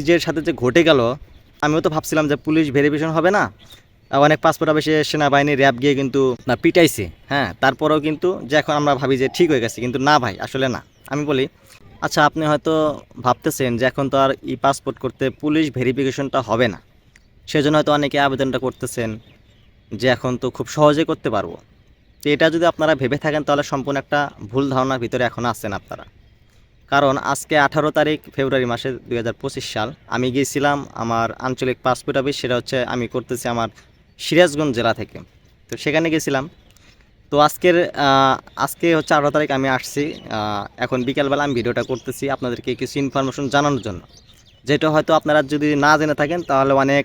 নিজের সাথে যে ঘটে গেল আমিও তো ভাবছিলাম যে পুলিশ ভেরিফিকেশন হবে না। অনেক পাসপোর্ট অফিসে সেনাবাহিনী র্যাব গিয়ে কিন্তু না পিটাইছে। হ্যাঁ তারপরেও কিন্তু যে এখন আমরা ভাবি যে ঠিক হয়ে গেছে কিন্তু না ভাই আসলে না। আমি বলি আচ্ছা আপনি হয়তো ভাবতেছেন যে এখন তো আর ই পাসপোর্ট করতে পুলিশ ভেরিফিকেশনটা হবে না। সেজন্য হয়তো অনেকে আবেদনটা করতেছেন যে এখন তো খুব সহজে করতে পারব। তো এটা যদি আপনারা ভেবে থাকেন তাহলে সম্পূর্ণ একটা ভুল ধারণার ভিতরে এখন আছেন আপনারা। কারণ আজকে আঠারো তারিখ ফেব্রুয়ারি মাসে দু হাজার পঁচিশ সাল। আমি গিয়েছিলাম আমার আঞ্চলিক পাসপোর্ট অফিস সেটা হচ্ছে আমি করতেছি আমার সিরাজগঞ্জ জেলা থেকে। তো সেখানে গেছিলাম। তো আজকের আজকে হচ্ছে আঠারো তারিখ আমি আসছি। এখন বিকেলবেলা আমি ভিডিওটা করতেছি আপনাদেরকে কিছু ইনফরমেশন জানানোর জন্য। যেটা হয়তো আপনারা যদি না জেনে থাকেন, তাহলে অনেক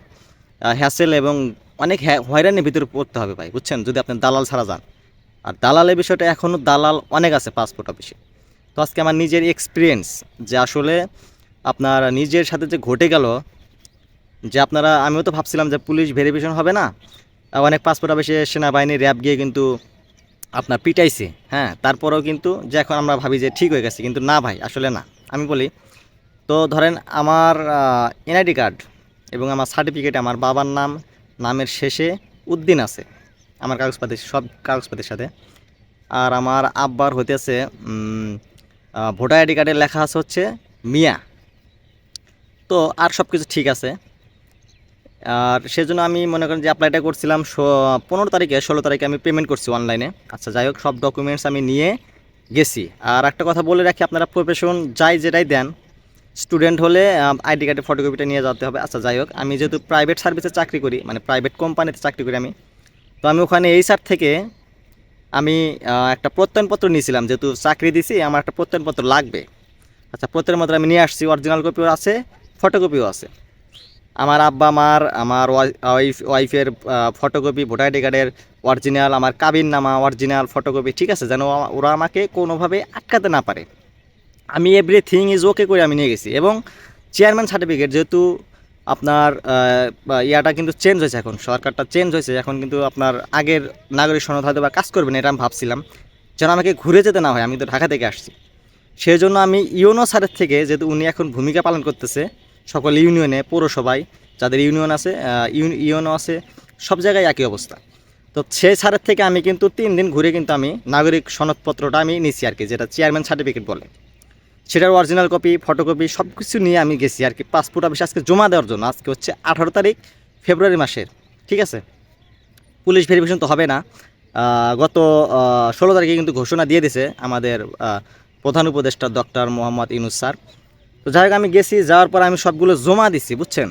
হ্যাসেল এবং অনেক হয়রানির ভিতরে পড়তে হবে ভাই, বুঝছেন? যদি আপনি দালাল ছাড়া যান। আর দালালের বিষয়টা এখনও দালাল অনেক আছে পাসপোর্ট অফিসে তো আজকে আমার নিজের এক্সপিরিয়েন্স যে আসলে আপনার নিজের সাথে যে ঘটে গেল, যে আপনারা, আমিও তো ভাবছিলাম যে পুলিশ ভেরিফিকেশন হবে না, অনেক পাসপোর্ট অফিসে সেনাবাহিনী র্যাব গিয়ে কিন্তু আপনার পিটাইছে হ্যাঁ তারপরেও কিন্তু যে এখন আমরা ভাবি যে ঠিক হয়ে গেছে, কিন্তু না ভাই, আসলে না, আমি বলি, তো ধরেন আমার এনআইডি কার্ড এবং আমার সার্টিফিকেট আমার বাবার নাম, নামের শেষে উদ্দিন আছে, আমার কাগজপাতি, সব কাগজপাতির সাথে, আর আমার আব্বার হইতেছে ভোটার আইডি কার্ডে লেখা আছে হচ্ছে মিয়া। তো আর সব কিছু ঠিক আছে। আর সেজন্য আমি মনে করেন যে অ্যাপ্লাইটা করছিলাম পনেরো তারিখে, ষোলো তারিখে আমি পেমেন্ট করছি অনলাইনে আচ্ছা যাই হোক, সব ডকুমেন্টস আমি নিয়ে গেছি। আর একটা কথা বলে রাখি, আপনারা প্রফেশন যাই যেটাই দেন স্টুডেন্ট হলে আইডি কার্ডের ফটোকপিটা নিয়ে যেতে হবে। আচ্ছা যাই হোক, আমি যেহেতু প্রাইভেট সার্ভিসে চাকরি করি মানে প্রাইভেট কোম্পানিতে চাকরি করি আমি, তো আমি ওখানে এই সার থেকে আমি একটা প্রত্যয়নপত্র নিয়েছিলাম, যেহেতু চাকরি দিছি, আমার একটা প্রত্যয়নপত্র লাগবে। আচ্ছা প্রত্যয়নপত্র আমি নিয়ে আসছি অরিজিনাল কপিও আছে ফটোকপিও আছে। আমার আব্বা, মার, আমার ওয়াইফ ওয়াইফের ফটোকপি ভোটার আইডি কার্ডের অরিজিনাল আমার কাবিন নামা অরিজিনাল ফটোকপি ঠিক আছে? যেন ওরা আমাকে কোনোভাবে আটকাতে না পারে। আমি এভরিথিং ইজ ওকে করে আমি নিয়ে গেছি। এবং চেয়ারম্যান সার্টিফিকেট যেহেতু আপনার ইয়াটা কিন্তু চেঞ্জ হয়েছে এখন, সরকারটা চেঞ্জ হয়েছে, এখন কিন্তু আপনার আগের নাগরিক সনদ হয়তো বা কাজ করবে না, এটা আমি ভাবছিলাম। যেন আমাকে ঘুরে যেতে না হয়, আমি তো ঢাকা থেকে আসছি। সেই জন্য আমি ইউনো স্যারের থেকে, যেহেতু উনি এখন ভূমিকা পালন করতেছে, সকল ইউনিয়নে, পৌরসভায়, যাদের ইউনিয়ন আছে ইউন- আছে, সব জায়গায় একই অবস্থা। তো সেই স্যারের থেকে আমি কিন্তু তিন দিন ঘুরে কিন্তু আমি নাগরিক সনদপত্রটা আমি নিছি আর কি, যেটা চেয়ারম্যান সার্টিফিকেট বলে। সেটার অরিজিনাল কপি ফটোকপি সব কিছু নিয়ে আমি গেছি আর কি। পাসপোর্ট অফিসে আজকে জমা দেওয়ার জন্য। আজকে হচ্ছে আঠারো তারিখ, ফেব্রুয়ারি মাসের, ঠিক আছে? পুলিশ ভেরিফিকেশন তো হবে না। গত ষোলো তারিখে কিন্তু ঘোষণা দিয়ে দিছে আমাদের প্রধান উপদেষ্টা ডক্টর মোহাম্মদ ইনুস স্যার। তো যাই হোক, আমি গেছি, যাওয়ার পর আমি সবগুলো জমা দিছি, বুঝছেন?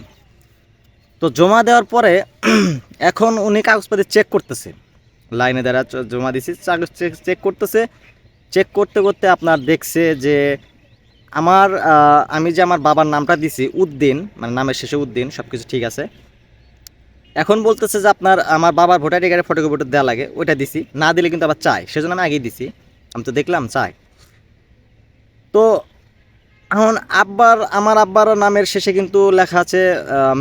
তো জমা দেওয়ার পরে এখন উনি কাগজপাতি চেক করতেছে। লাইনে দ্বারা জমা দিছি কাগজ চেক করতেছে। চেক করতে করতে আপনার দেখছে যে আমার আমি যে আমার বাবার নামটা দিছি, উদ্দিন মানে নামের শেষে উদ্দিন সব কিছু ঠিক আছে। এখন বলতেছে যে আপনার, আমার বাবার ভোটার আইডি কার্ডের ফটোকপিটা দেওয়া লাগে, ওইটা দিছি। না দিলে কিন্তু আবার চাই, সেজন্য আমি আগেই দিছি। আমি তো দেখলাম, চাই। তো এখন আব্বার, আমার আব্বার নামের শেষে কিন্তু লেখা আছে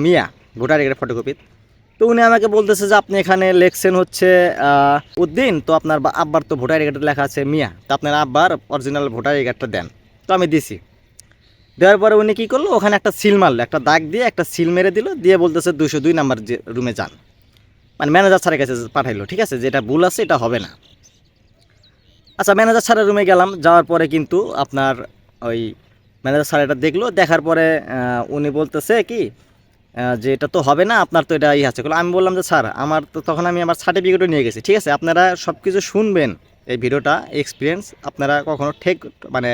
মিয়া ভোটার কার্ডের ফটোকপি তো উনি আমাকে বলতেছে যে আপনি এখানে লেখছেন হচ্ছে উদ্দিন, তো আপনার আব্বার তো ভোটার কার্ডে লেখা আছে মিয়া। তো আপনার আব্বার অরিজিনাল ভোটার কার্ডটা দেন। তো আমি দিছি। দেওয়ার পরে উনি কী করল? ওখানে একটা সিল মারলো, একটা দাগ দিয়ে একটা সিল মেরে দিল, দিয়ে বলতেছে দুশো দুই নাম্বার যে রুমে যান। মানে ম্যানেজার স্যারের কাছে পাঠাইলো, ঠিক আছে? যেটা ভুল আছে, এটা হবে না। আচ্ছা ম্যানেজার স্যারের রুমে গেলাম, যাওয়ার পরে কিন্তু আপনার ওই ম্যানেজার স্যার এটা দেখল, দেখার পরে উনি বলতেছে কি যে এটা তো হবে না, আপনার তো এটা ই আছে। আমি বললাম যে, স্যার, আমার তো তখন আমি আমার সার্টিফিকেটও নিয়ে গেছি, ঠিক আছে? আপনারা সব কিছু শুনবেন এই ভিডিওটা এক্সপিরিয়েন্স আপনারা কখনো ঠেক মানে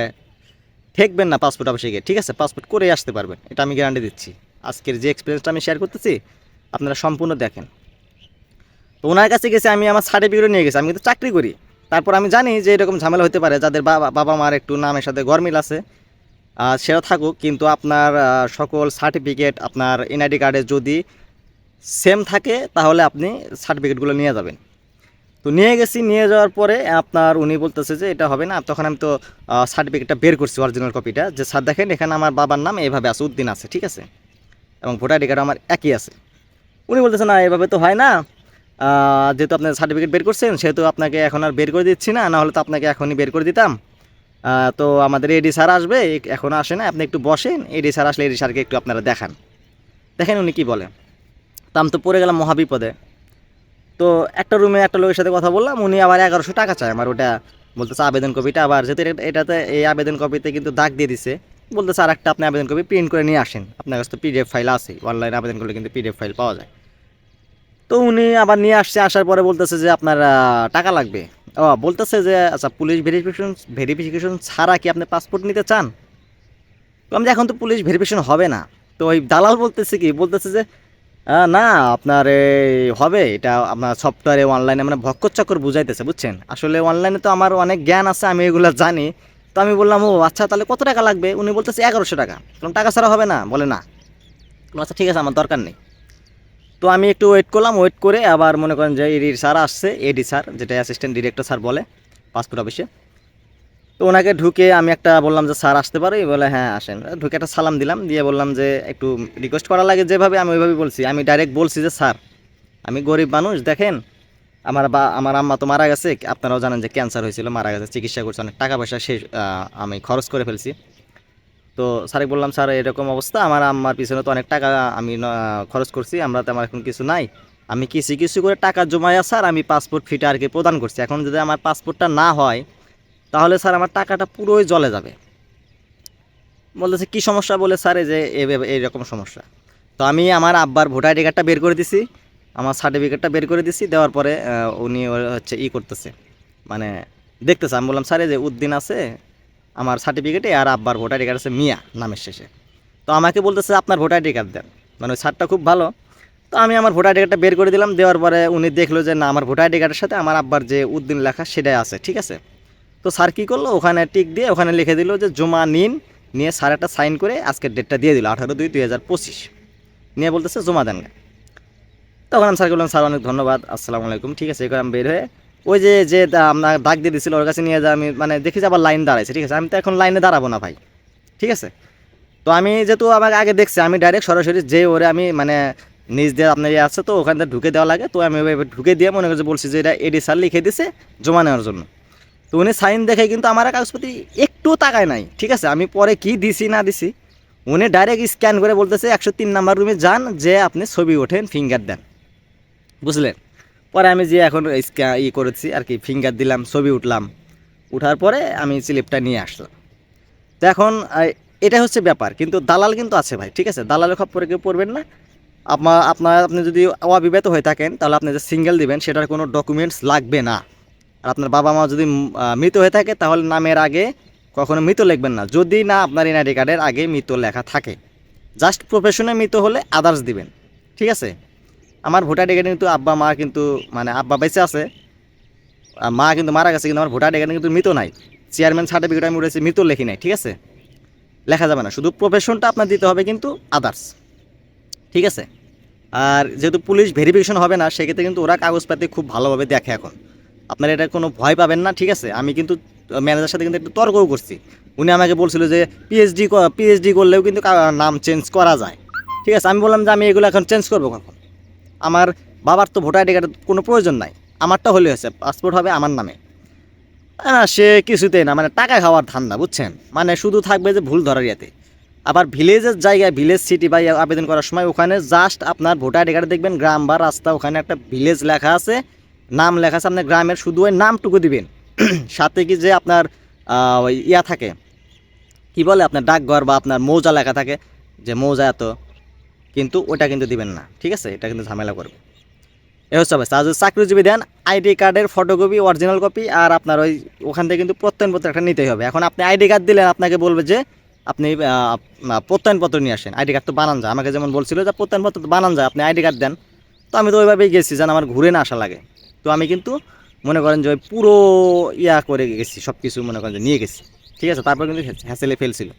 ঠেকবেন না পাসপোর্ট অফিসে গিয়ে, ঠিক আছে? পাসপোর্ট করে আসতে পারবেন। এটা আমি গ্যারান্টি দিচ্ছি। আজকের যে এক্সপিরিয়েন্সটা আমি শেয়ার করতেছি, আপনারা সম্পূর্ণ দেখেন। তো ওনার কাছে গেছে, আমি আমার সার্টিফিকেটও নিয়ে গেছি। আমি কিন্তু চাকরি করি। তারপর আমি জানি যে এরকম ঝামেলা হতে পারে। যাদের বাবা বাবা মার একটু নামের সাথে গরমিল আছে সেটা থাকুক। কিন্তু আপনার সকল সার্টিফিকেট আপনার এনআইডি কার্ডে যদি সেম থাকে, তাহলে আপনি সার্টিফিকেটগুলো নিয়ে যাবেন। তো নিয়ে গেছি, নিয়ে যাওয়ার পরে আপনার উনি বলতেছে যে এটা হবে না। তখন আমি তো সার্টিফিকেটটা বের করছি অরিজিনাল কপিটা যে, স্যার দেখেন, এখানে আমার বাবার নাম এভাবে আছে, উদ্দিন আছে, ঠিক আছে? এবং ভোটার আইডি কার্ড আমার একই আছে। উনি বলতেছে, না, এভাবে তো হয় না। যেহেতু আপনি সার্টিফিকেট বের করছেন, সেহেতু আপনাকে এখন আর বের করে দিচ্ছি না, নাহলে তো আপনাকে এখনই বের করে দিতাম। তো আমাদের এডি স্যার আসবে এখন আসে না, আপনি একটু বসেন। এডি স্যার আসলে এডি স্যারকে একটু আপনারা দেখান। দেখেন উনি কী বলে। তো আমি তো পড়ে গেলাম মহাবিপদে। তো একটা রুমে একটা লোকের সাথে কথা বললাম, উনি আবার এগারোশো টাকা চায়। আমার ওটা বলতেছে আবেদন কপিটা আবার, যেহেতু এটাতে এই আবেদন কপিতে কিন্তু দাগ দিয়ে দিছে। বলতেছে আর একটা আপনি আবেদন কপি প্রিন্ট করে নিয়ে আসেন। আপনার কাছে তো পিডিএফ ফাইল আছে অনলাইনে আবেদন করলে কিন্তু পিডিএফ ফাইল পাওয়া যায়। তো উনি আবার নিয়ে আসছে, আসার পরে বলতেছে যে আপনার টাকা লাগবে। ও, বলতেছে যে আচ্ছা পুলিশ ভেরিফিকেশন ভেরিফিকেশন ছাড়া কি আপনি পাসপোর্ট নিতে চান? আমি এখন তো পুলিশ ভেরিফিকেশন হবে না। তো ওই দালাল বলতেছে কি, বলতেছে যে না, আপনার এই হবে, এটা আপনার সফটওয়্যারে অনলাইনে মানে ভক্কর চক্কর বুঝাইতেছে, বুঝছেন? আসলে অনলাইনে তো আমার অনেক জ্ঞান আছে, আমি এগুলো জানি। তো আমি বললাম, ও আচ্ছা তাহলে কত টাকা লাগবে? উনি বলতেছে, এগারোশো টাকা। কারণ টাকা ছাড়া হবে না? বলে, না। আচ্ছা ঠিক আছে, আমার দরকার নেই। তো আমি একটু ওয়েট করলাম ওয়েট করে আবার মনে করেন যে এডি স্যার আসছে, এডি স্যার যেটা অ্যাসিস্ট্যান্ট ডিরেক্টর স্যার বলে পাসপোর্ট অফিসে তো ওনাকে ঢুকে আমি একটা বললাম যে, স্যার, আসতে পারে? বলে হ্যাঁ আসেন। ঢুকে একটা সালাম দিলাম, দিয়ে বললাম যে, একটু রিকোয়েস্ট করা লাগে যেভাবে, আমি ওইভাবেই বলছি। আমি ডাইরেক্ট বলছি যে, স্যার, আমি গরিব মানুষ, দেখেন, আমার বা, আমার আম্মা তো মারা গেছে, আপনারাও জানেন যে ক্যান্সার হয়েছিল, মারা গেছে, চিকিৎসা করছে, অনেক টাকা পয়সা শেষ আমি খরচ করে ফেলছি। তো স্যারে বললাম, স্যার, এরকম অবস্থা, আমার আম্মার পিছনে তো অনেক টাকা আমি খরচ করছি, আমরা তো আমার এখন কিছু নাই। আমি কিছু কিছু করে টাকা জমায়া স্যার, আমি পাসপোর্ট ফিটা আর কি প্রদান করছি। এখন যদি আমার পাসপোর্টটা না হয় তাহলে স্যার আমার টাকাটা পুরোই জলে যাবে। বলতেছে, কি সমস্যা? বলে, স্যার, এই যে এইরকম সমস্যা। তো আমি আমার আব্বার ভোটার আইডি কার্ডটা বের করে দিছি, আমার সার্টিফিকেটটা বের করে দিছি, দেওয়ার পরে উনি হচ্ছে ই করতেছে। মানে দেখতেছে, আমি বললাম, স্যার, এই যে উদ্দিন আছে, আমার সার্টিফিকেটে আর আব্বার ভোটার আইডি কার্ড আছে মিয়া, নামের শেষে। তো আমাকে বলতেছে, আপনার ভোটার আইডি কার্ড দেন। মানে ওই স্যারটা খুব ভালো। তো আমি আমার ভোটার আইডি কার্ডটা বের করে দিলাম, দেওয়ার পরে উনি দেখল যে, না, আমার ভোটার আইডি কার্ডের সাথে আমার আব্বার যে উদ্দিন লেখা, সেটাই আছে, ঠিক আছে? তো স্যার কী করল? ওখানে টিক দিয়ে ওখানে লিখে দিল যে, জমা নিন। নিয়ে স্যার একটা সাইন করে আজকের ডেটটা দিয়ে দিল, আঠারো দুই দুই হাজার পঁচিশ। নিয়ে বলতেছে, জমা দেন। তখন আমি স্যার বললাম স্যার, অনেক ধন্যবাদ, আসসালামু আলাইকুম। ঠিক আছে এবার আমি বের হয়ে ওই যে যে আপনার দাগ দিয়ে দিছিল, ওর কাছে নিয়ে যা, আমি মানে দেখি যে আবার লাইন দাঁড়াইছে, ঠিক আছে? আমি তো এখন লাইনে দাঁড়াবো না ভাই, ঠিক আছে? তো আমি যেহেতু আমাকে আগে দেখছি, আমি ডাইরেক্ট সরাসরি যে ওরে আমি মানে নিজ দিয়ে আপনার ইয়ে আছে তো, ওখান ঢুকে দেওয়া লাগে। তো আমি ঢুকে দিয়ে মনে করছি, বলছি যে এটা এডি স্যার লিখে দিছে জমা নেওয়ার জন্য। তো উনি সাইন দেখে কিন্তু আমার কাগজপত্র একটু তাকায় নাই। ঠিক আছে? আমি পরে কি দিছি, না দিছি, উনি ডাইরেক্ট স্ক্যান করে বলতেছে একশো তিন নাম্বার রুমে যান, যে আপনি ছবি ওঠেন ফিঙ্গার দেন। বুঝলেন? পরে আমি যে এখন স্ক্যা ই করেছি, আর কি ফিঙ্গার দিলাম, ছবি উঠলাম। উঠার পরে আমি স্লিপটা নিয়ে আসলাম। তো এখন এটা হচ্ছে ব্যাপার। কিন্তু দালাল কিন্তু আছে ভাই, ঠিক আছে? দালালের খপ্পরে কেউ পড়বেন না। আপনার আপনার আপনি যদি অবিবাহিত হয়ে থাকেন, তাহলে আপনি যে সিঙ্গেল দিবেন, সেটার কোনো ডকুমেন্টস লাগবে না। আর আপনার বাবা মা যদি মৃত হয়ে থাকে, তাহলে নামের আগে কখনো মৃত লিখবেন না। যদি না আপনার এনআইডি কার্ডের আগে মৃত লেখা থাকে। জাস্ট প্রফেশনে মৃত হলে আদার্স দিবেন। ঠিক আছে? আমার ভোটার কার্ডে কিন্তু আব্বা, মা কিন্তু মানে আব্বা বেঁচে আছে। মা কিন্তু মারা গেছে, কিন্তু আমার ভোটার কার্ডে কিন্তু মৃত নাই। চেয়ারম্যান সার্টিফিকেট আমি উঠেছি মৃত লেখি নাই, ঠিক আছে? লেখা যাবে না। শুধু প্রফেশনটা আপনার দিতে হবে কিন্তু আদার্স ঠিক আছে? আর যেহেতু পুলিশ ভেরিফিকেশন হবে না, সেক্ষেত্রে কিন্তু ওরা কাগজপাতি খুব ভালোভাবে দেখে এখন। আপনার এটা কোনো ভয় পাবেন না, ঠিক আছে? আমি কিন্তু ম্যানেজার সাথে কিন্তু একটু তর্কও করছি। উনি আমাকে বলছিল যে পিএইচডি পিএইচডি করলেও কিন্তু নাম চেঞ্জ করা যায়। ঠিক আছে? আমি বললাম যে, আমি এগুলো এখন চেঞ্জ করব কখন? আমার বাবার তো ভোটার আইডি কার্ডের কোনো প্রয়োজন নাই। আমারটা হলে হয়েছে পাসপোর্ট হবে আমার নামে। সে কিছুতেই না মানে টাকা খাওয়ার ধান্দা, বুঝছেন? মানে শুধু থাকবে যে ভুল ধরার ইয়েতে। আবার ভিলেজের জায়গায় ভিলেজ সিটি বা আবেদন করার সময় ওখানে জাস্ট আপনার ভোটার আইডি কার্ড দেখবেন, গ্রাম বা রাস্তা, ওখানে একটা ভিলেজ লেখা আছে। নাম লেখা আছে আপনার গ্রামের শুধু ওই নামটুকু দিবেন। সাথে কি যে আপনার ওই ইয়া থাকে, কি বলে আপনার ডাকঘর বা আপনার মৌজা লেখা থাকে, যে মৌজা এত, কিন্তু ওটা কিন্তু দিবেন না, ঠিক আছে? এটা কিন্তু ঝামেলা করবে। এ হচ্ছে অবস্থা। আর যদি চাকরিজীবী দেন, আইডি কার্ডের ফটোকপি অরিজিনাল কপি আর আপনার ওই ওখান থেকে কিন্তু প্রত্যয়নপত্র একটা নিতেই হবে। এখন আপনি আইডি কার্ড দিলেন, আপনাকে বলবে যে আপনি প্রত্যয়নপত্র নিয়ে আসেন। আইডি কার্ড তো বানান যায়। আমাকে যেমন বলছিল যে প্রত্যয়নপত্র তো বানান যায়, আপনি আইডি কার্ড দেন। তো আমি তো ওইভাবেই গেছি, যেন আমার ঘুরে না আসা লাগে। তো আমি কিন্তু মনে করেন যে পুরো ইয়া করে গেছি সব কিছু মনে করেন যে নিয়ে গেছি। ঠিক আছে? তারপর কিন্তু হ্যাসেলে ফেলছিল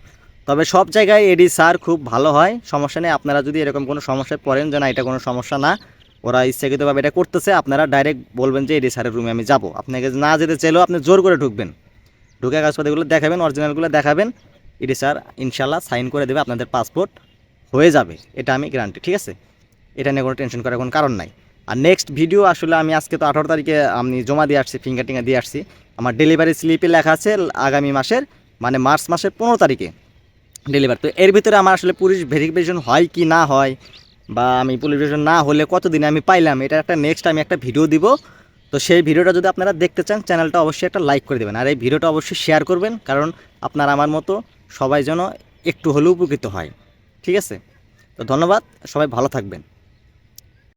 তবে সব জায়গায় এডি স্যার খুব ভালো হয়, সমস্যা নেই। আপনারা যদি এরকম কোনো সমস্যায় পড়েন যে না, এটা কোনো সমস্যা না, ওরা ইচ্ছাকৃতভাবে এটা করতেছে, আপনারা ডাইরেক্ট বলবেন যে এডি স্যারের রুমে আমি যাব। আপনাকে না যেতে চাইলেও আপনি জোর করে ঢুকবেন। ঢুকে কাগজপাতিগুলো দেখাবেন অরিজিনালগুলো দেখাবেন। এডি স্যার ইনশাল্লাহ সাইন করে দেবে, আপনাদের পাসপোর্ট হয়ে যাবে। এটা আমি গ্যারান্টি ঠিক আছে? এটা নিয়ে কোনো টেনশন করার কোনো কারণ নাই। আর নেক্সট ভিডিও আসলে আমি আজকে তো আঠারো তারিখে আমি জমা দিয়ে আসছি ফিঙ্গার টিঙ্গার দিয়ে আসছি। আমার ডেলিভারি স্লিপে লেখা আছে, আগামী মাসের মানে মার্চ মাসের পনেরো তারিখে ডেলিভারি তো এর ভিতরে আমার আসলে পুলিশ ভেরিফিকেশন হয় কি না হয়, বা আমি পুলিশ ভেরিফিকেশন না হলে কতদিনে আমি পাইলাম, এটা একটা নেক্সট আমি একটা ভিডিও দিব। তো সেই ভিডিওটা যদি আপনারা দেখতে চান চ্যানেলটা অবশ্যই একটা লাইক করে দেবেন। আর এই ভিডিওটা অবশ্যই শেয়ার করবেন, কারণ আপনার আমার মতো সবাই যেন একটু হলেও উপকৃত হয়। ঠিক আছে? তো ধন্যবাদ, সবাই ভালো থাকবেন।